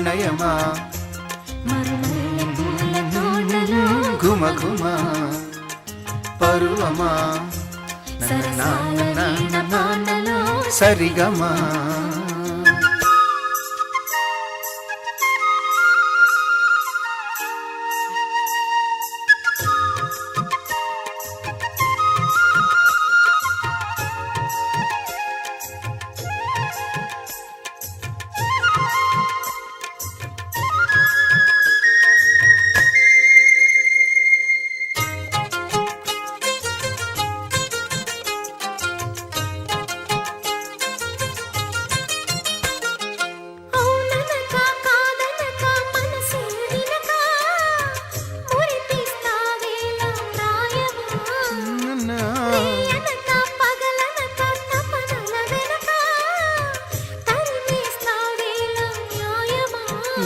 ప్రణయమా ఘుమ ఘుమ పరువమా సరిగమా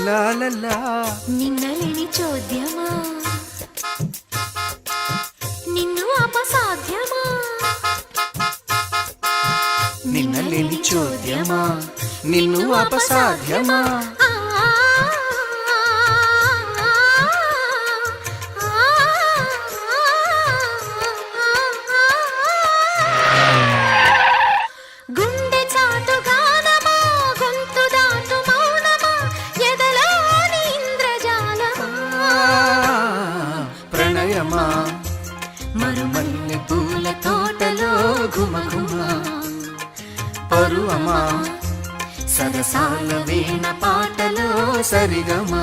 లలా నిన్నలేని చోద్యమా నిన్ను అపసాధ్యమా నిన్నలేని చోద్యమా నిన్ను అపసాధ్యమా మమ సరసాల వీణ పాటలు సరిగమా?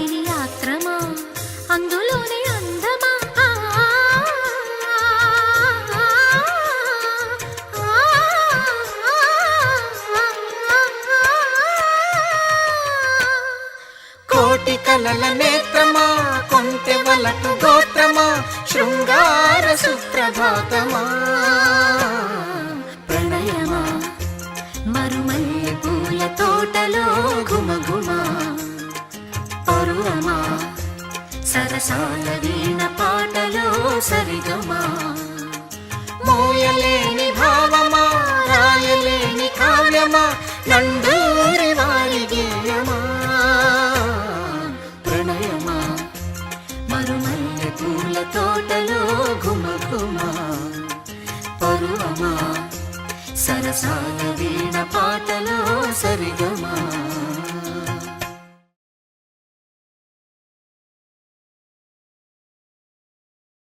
కలల నేత్రమా? కొంతె వలకు గోత్రమా? శృంగార సుప్రభాతమా? ప్రణయమా? మరుమల్లి పూల తోటలో గుమగుమా పరువమా సరసాల వీణ పాటలో సరిగమా? சரிகா